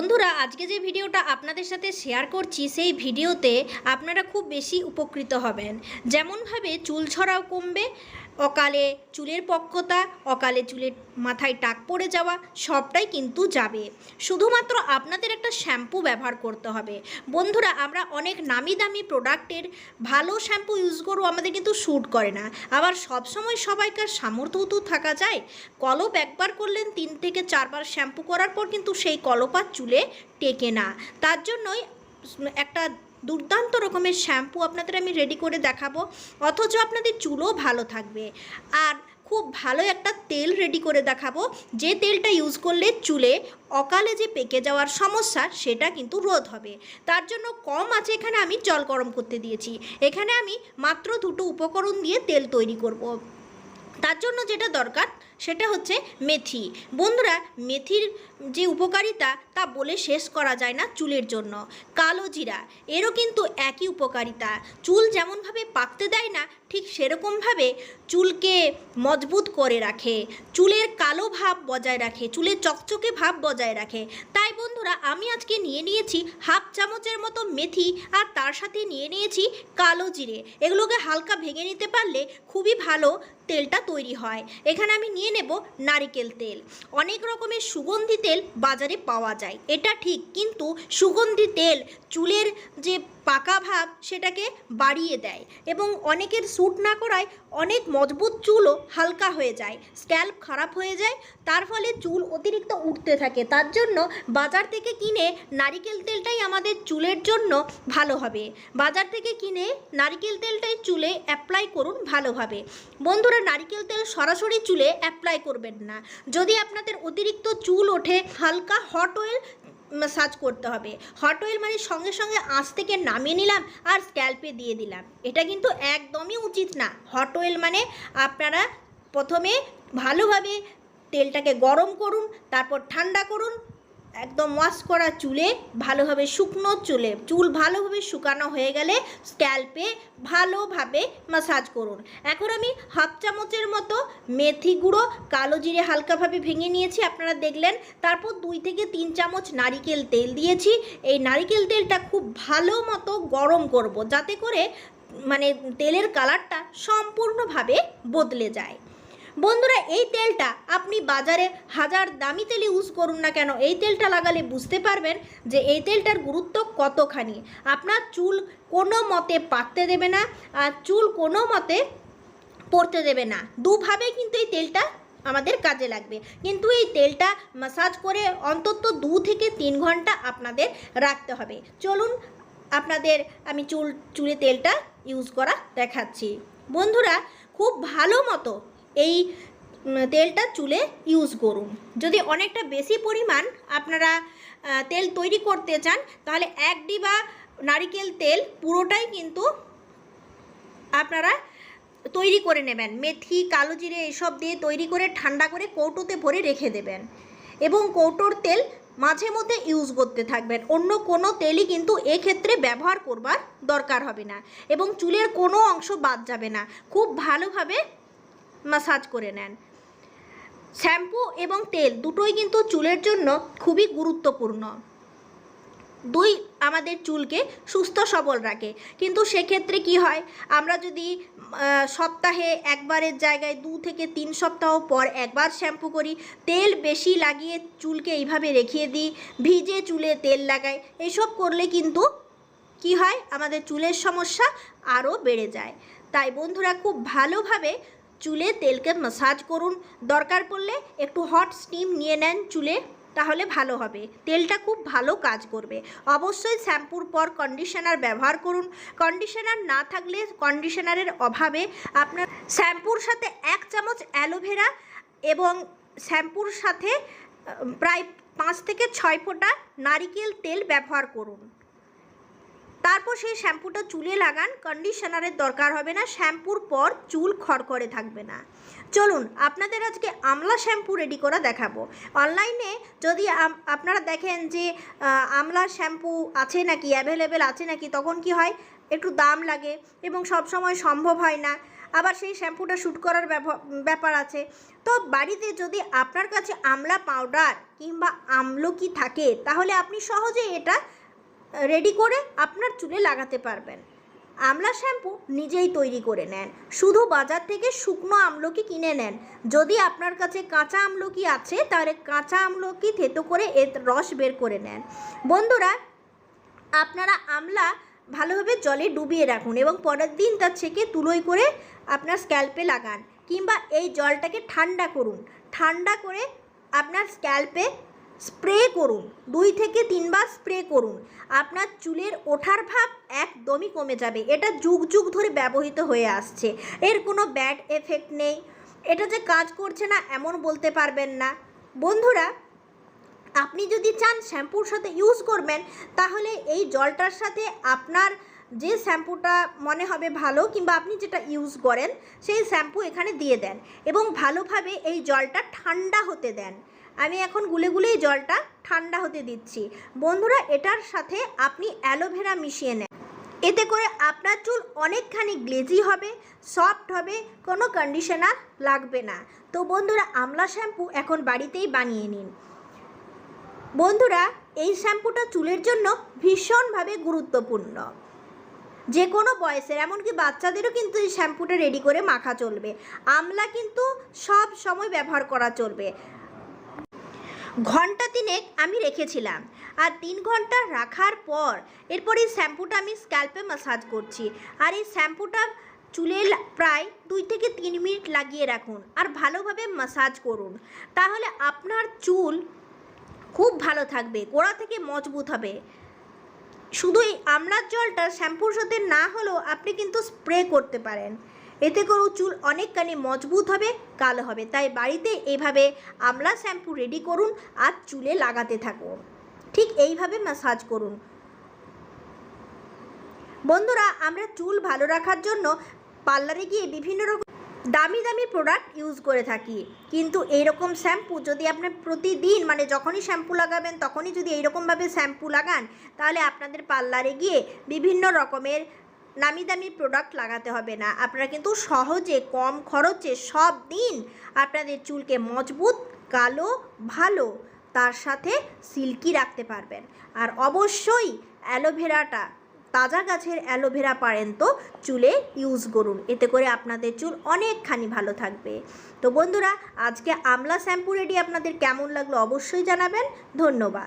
বন্ধুরা, আজকে যে ভিডিওটা আপনাদের সাথে শেয়ার করছি, সেই ভিডিওতে আপনারা খুব বেশি উপকৃত হবেন। যেমনভাবে চুল ছড়াও কমবে, অকালে চুলের পক্কতা, অকালে চুলের মাথায় টাক পড়ে যাওয়া, সবটাই কিন্তু যাবে। শুধুমাত্র আপনাদের একটা শ্যাম্পু ব্যবহার করতে হবে। বন্ধুরা, আমরা অনেক নামি দামি প্রোডাক্টের ভালো শ্যাম্পু ইউজ করব, আমাদের কিন্তু শ্যুট করে না। আবার সবসময় সবাইকার সামর্থ্যও তো থাকা যায়। কলপ একবার করলেন, তিন থেকে চারবার শ্যাম্পু করার পর কিন্তু সেই কলপ আর চুলে টেকে না। তার জন্যই একটা দুর্দান্ত রকমের শ্যাম্পু আপনাদের আমি রেডি করে দেখাবো। অথচ আপনাদের চুলও ভালো থাকবে। আর খুব ভালো একটা তেল রেডি করে দেখাবো। যে তেলটা ইউজ করলে চুলে অকালে যে পেকে যাওয়ার সমস্যা, সেটা কিন্তু রোধ হবে। তার জন্য কম আছে এখানে আমি জল গরম করতে দিয়েছি। এখানে আমি মাত্র দুটো উপকরণ দিয়ে তেল তৈরি করব। তার জন্য যেটা দরকার সেটা হচ্ছে মেথি। বন্ধুরা, মেথির যে উপকারিতা তা বলে শেষ করা যায় না চুলের জন্য। কালো জিরা, এরও কিন্তু একই উপকারিতা। চুল যেমনভাবে পাকতে দেয় না, ঠিক সেরকমভাবে চুলকে মজবুত করে রাখে। চুলের কালো ভাব বজায় রাখে, চুলের চকচকে ভাব বজায় রাখে। তাই বন্ধুরা, আমি আজকে নিয়ে নিয়েছি হাফ চামচের মতো মেথি আর তার সাথে নিয়ে নিয়েছি কালো জিরে। এগুলোকে হালকা ভেঙে নিতে পারলে খুবই ভালো তেলটা তৈরি হয়। এখানে আমি নিয়ে নেব নারিকেল তেল। অনেক রকমের সুগন্ধি তেল বাজারে পাওয়া যায়। এটা ঠিক, কিন্তু সুগন্ধি তেল চুলের যে পাকা ভাব সেটাকে বাড়িয়ে দেয় এবং অনেকের স্যুট না করায় অনেক মজবুত চুলও হালকা হয়ে যায় স্ক্যাল্প খারাপ হয়ে যায়, তার ফলে চুল অতিরিক্ত উঠতে থাকে। তার জন্য বাজার থেকে কিনে নারিকেল তেলটাই আমাদের চুলের জন্য ভালো হবে। বাজার থেকে কিনে নারিকেল তেলটাই চুলে অ্যাপ্লাই করুন ভালোভাবে। বন্ধুরা, নারিকেল তেল সরাসরি চুলে অ্যাপ্লাই করবেন না। যদি আপনাদের অতিরিক্ত চুল ওঠে, হালকা হট অয়েল ম্যাসাজ করতে হবে। হট অয়েল মানে সঙ্গে সঙ্গে আঁচ থেকে নামিয়ে নিলাম আর স্ক্যাল্পে দিয়ে দিলাম। এটা কিন্তু একদমই উচিত না। হট অয়েল মানে আপনারা প্রথমে ভালোভাবে তেলটাকে গরম করুন, তারপর ঠান্ডা করুন একদম ওয়াশ করা চুলে ভালোভাবে শুকনো চুলে, চুল ভালোভাবে শুকানো হয়ে গেলে স্ক্যাল্পে ভালোভাবে মাসাজ করুন। এখন আমি হাফ চামচের মতো মেথি গুঁড়ো, কালো জিরে হালকাভাবে ভেঙে নিয়েছি, আপনারা দেখলেন। তারপর দুই থেকে তিন চামচ নারিকেল তেল দিয়েছি। এই নারিকেল তেলটা খুব ভালো মতো গরম করব, যাতে করে মানে তেলের কালারটা সম্পূর্ণভাবে বদলে যায়। বন্ধুরা, এই তেলটা আপনি বাজারে হাজার দামি তেল ইউজ করুন না কেন? এই তেলটা লাগালে বুঝতে পারবেন যে এই তেলটার গুরুত্ব কতখানি। আপনার চুল কোনো মতে পাকতে দেবে না, আর চুল কোনো মতে পড়তে দেবে না। দুভাবে কিন্তু এই তেলটা আমাদের কাজে লাগবে। কিন্তু এই তেলটা মাসাজ করে অন্তত দু থেকে তিন ঘণ্টা আপনাদের রাখতে হবে। চলুন, আপনাদের আমি চুল, চুলে তেলটা ইউজ করা দেখাচ্ছি। বন্ধুরা, খুব ভালো মতো এই তেলটা চুলে ইউজ করুন। যদি অনেকটা বেশি পরিমাণ আপনারা তেল তৈরি করতে চান, তাহলে এক ডিবা নারিকেল তেল পুরোটাই কিন্তু আপনারা তৈরি করে নেবেন। মেথি, কালো জিরে এসব দিয়ে তৈরি করে ঠান্ডা করে কৌটোতে ভরে রেখে দেবেন। এবং কৌটোর তেল মাঝে মধ্যে ইউজ করতে থাকবেন। অন্য কোনো তেলই কিন্তু এক্ষেত্রে ব্যবহার করবার দরকার হবে না। এবং চুলের কোনো অংশ বাদ যাবে না। খুব ভালোভাবে মাসাজ করে নেন। শ্যাম্পু এবং তেল দুটোই কিন্তু চুলের জন্য খুবই গুরুত্বপূর্ণ। দুই, আমাদের চুলকে সুস্থ সবল রাখে। কিন্তু সেক্ষেত্রে কি হয়? আমরা যদি সপ্তাহে একবারের জায়গায় দু থেকে তিন সপ্তাহ পর একবার শ্যাম্পু করি, তেল বেশি লাগিয়ে চুলকে এইভাবে রেখে দিই, ভিজে চুলে তেল লাগাই, এসব করলে কিন্তু কি হয়? আমাদের চুলের সমস্যা আরও বেড়ে যায়। তাই বন্ধুরা, খুব ভালোভাবে চুলে তেলকে মাসাজ করুন। দরকার পড়লে একটু হট স্টিম নিয়ে নেন চুলে, তাহলে ভালো হবে। তেলটা খুব ভালো কাজ করবে। অবশ্যই শ্যাম্পুর পর কন্ডিশনার ব্যবহার করুন। কন্ডিশনার না থাকলে কন্ডিশনারের অভাবে আপনার শ্যাম্পুর সাথে এক চামচ অ্যালোভেরা এবং শ্যাম্পুর সাথে প্রায় পাঁচ থেকে ছয় ফোঁটা নারিকেল তেল ব্যবহার করুন। তারপর সেই শ্যাম্পুটা চুলে লাগান কন্ডিশনারের দরকার হবে না, শ্যাম্পুর পর চুল খড়খড়ে থাকবে না। চলুন, আপনাদের আজকে আমলা শ্যাম্পু রেডি করা দেখাবো। অনলাইনে যদি আপনারা দেখেন যে আমলা শ্যাম্পু আছে নাকি অ্যাভেলেবেল আছে নাকি, তখন কি হয়, একটু দাম লাগে এবং সব সময় সম্ভব হয় না। আবার সেই শ্যাম্পুটা শ্যুট করার ব্যাপ- ব্যাপার আছে। তো বাড়িতে যদি আপনার কাছে আমলা পাউডার কিংবা আমলকি থাকে, তাহলে আপনি সহজে এটা রেডি করে আপনার চুলে লাগাতে পারবেন। আমলা শ্যাম্পু নিজেই তৈরি করে নেন। শুধু বাজার থেকে শুকনো আমলকি কিনে নেন। যদি আপনার কাছে কাঁচা আমলকি আছে, তাহলে কাঁচা আমলকি থেতো করে এর রস বের করে নেন। বন্ধুরা, আপনারা আমলা ভালোভাবে জলে ডুবিয়ে রাখুন এবং পরের দিন তার ছেঁকে তুলোই করে আপনার স্ক্যাল্পে লাগান কিংবা এই জলটাকে ঠান্ডা করুন। ঠান্ডা করে আপনার স্ক্যাল্পে স্প্রে করুন, দুই থেকে তিনবার স্প্রে করুন। আপনার চুলের ওঠার ভাব একদমই কমে যাবে। এটা যুগ যুগ ধরে ব্যবহৃত হয়ে আসছে। এর কোনো ব্যাড এফেক্ট নেই। এটা যে কাজ করছে না, এমন বলতে পারবেন না। বন্ধুরা, আপনি যদি চান শ্যাম্পুর সাথে ইউজ করবেন, তাহলে এই জলটার সাথে আপনার যে শ্যাম্পুটা মনে হবে ভালো, কিংবা আপনি যেটা ইউজ করেন, সেই শ্যাম্পু এখানে দিয়ে দেন। এবং ভালোভাবে এই জলটা ঠান্ডা হতে দেন। আমি এখন গুলে গুলে এই জলটা ঠান্ডা হতে দিচ্ছি। বন্ধুরা, এটার সাথে আপনি অ্যালোভেরা মিশিয়ে নেন। এতে করে আপনার চুল অনেকখানি গ্লেজি হবে, সফট হবে, কোনো কন্ডিশনার লাগবে না। তো বন্ধুরা, আমলা শ্যাম্পু এখন বাড়িতেই বানিয়ে নিন। বন্ধুরা, এই শ্যাম্পুটা চুলের জন্য ভীষণভাবে গুরুত্বপূর্ণ। যে কোনো বয়সের, এমনকি বাচ্চাদেরও কিন্তু এই শ্যাম্পুটা রেডি করে মাখা চলবে। আমলা কিন্তু সব সময় ব্যবহার করা চলবে। ঘণ্টা তিনেক আমি রেখেছিলাম। আর তিন ঘণ্টা রাখার পর এরপর এই শ্যাম্পুটা আমি স্ক্যাল্পে মাসাজ করছি। আর এই শ্যাম্পুটা চুলে প্রায় দুই থেকে তিন মিনিট লাগিয়ে রাখুন আর ভালোভাবে মাসাজ করুন। তাহলে আপনার চুল খুব ভালো থাকবে, গোড়া থেকে মজবুত হবে। শুধু এই আমলার জলটা শ্যাম্পুর সাথে না হলেও আপনি কিন্তু স্প্রে করতে পারেন। এতে করেও চুল অনেকখানি মজবুত হবে, কালো হবে। তাই বাড়িতে এভাবে আমলা শ্যাম্পু রেডি করুন আর চুলে লাগাতে থাকুন। ঠিক এইভাবে ম্যাসাজ করুন। বন্ধুরা, আমরা চুল ভালো রাখার জন্য পার্লারে গিয়ে বিভিন্ন রকম দামি দামি প্রোডাক্ট ইউজ করে থাকি। কিন্তু এইরকম শ্যাম্পু যদি আপনার প্রতিদিন মানে যখনই শ্যাম্পু লাগাবেন, তখনই যদি এইরকমভাবে শ্যাম্পু লাগান, তাহলে আপনাদের পার্লারে গিয়ে বিভিন্ন রকমের নামি দামি প্রোডাক্ট লাগাতে হবে না। আপনারা কিন্তু সহজে, কম খরচে সব দিন আপনাদের চুলকে মজবুত, কালো, ভালো, তার সাথে সিল্কি রাখতে পারবেন। আর অবশ্যই অ্যালোভেরাটা, তাজা গাছের অ্যালোভেরা পারেন তো চুলে ইউজ করুন। এতে করে আপনাদের চুল অনেকখানি ভালো থাকবে। তো বন্ধুরা, আজকে আমলা শ্যাম্পু রেডি। আপনাদের কেমন লাগল অবশ্যই জানাবেন। ধন্যবাদ।